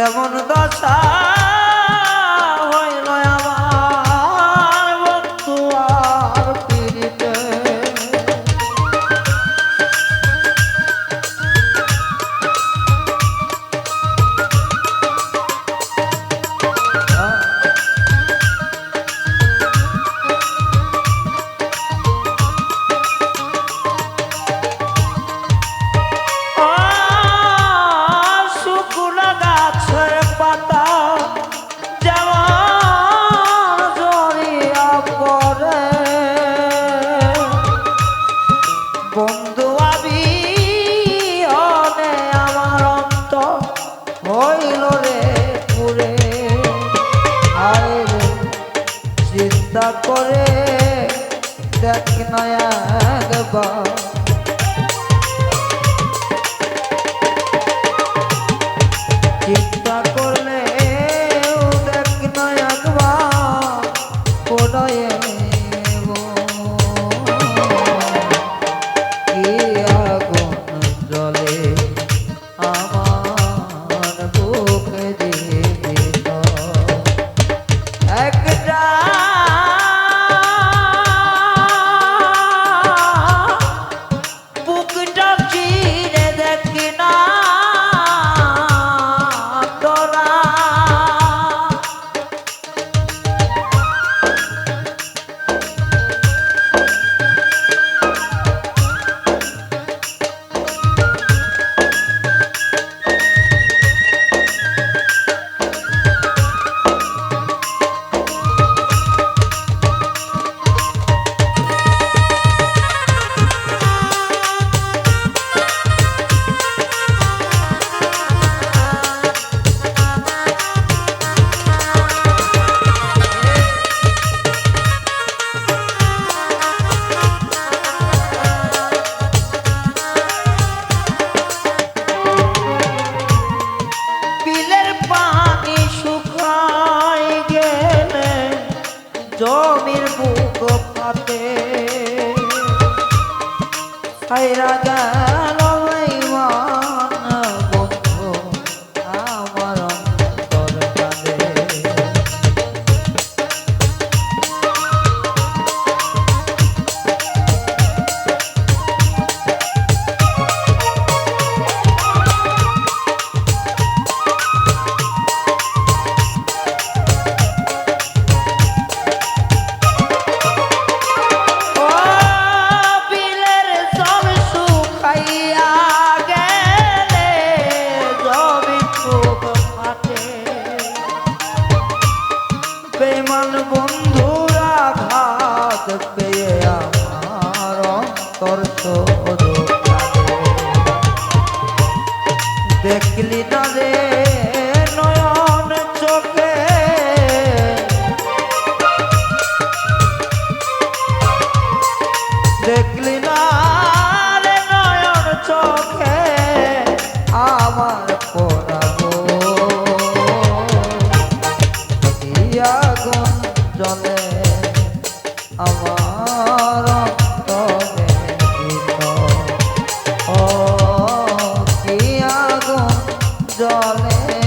এমন দশা করে দেখ না একবার। চিন্তা করলে দেখ না একবার কোনয়ে আমার বুকে জীবিত একটা জমির বুক পাতে সাইরা গেল দেখলি না রে নয়ন চোখে। দেখলি না রে নয়ন চোখে আমার পড়াব জলে আমার morning.